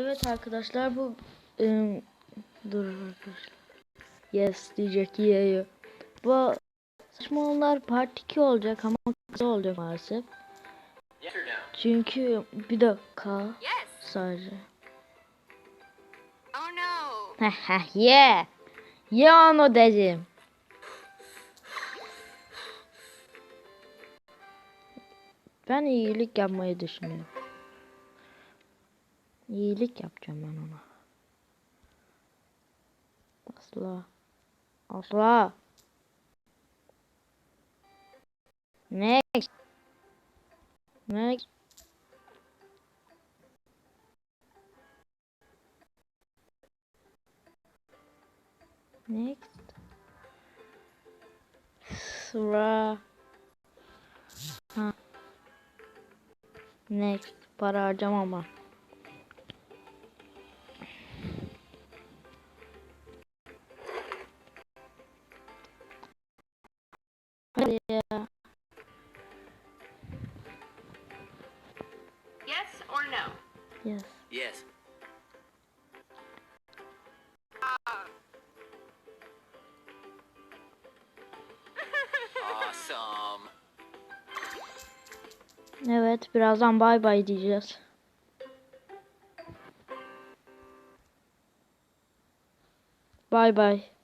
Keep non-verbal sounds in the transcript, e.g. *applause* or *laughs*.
Evet arkadaşlar bu ım, dur dur. Yes diyecek yiyor. Bu saçmalar part 2 olacak ama kısa olacak maalesef. Çünkü bir dakika sadece. Oh no. Heh ye. Ye onu dedim. Ben iyilik yapmayı düşünüyorum. İyilik yapacağım ben ona. Asla. Asla. Next. Next. Next. Sıra. Ha. Next. Para harcamama. Hadi ya. Yes or no? Yes. Yes. *laughs* Awesome. Evet, birazdan bay bay diyeceğiz. Bay bay.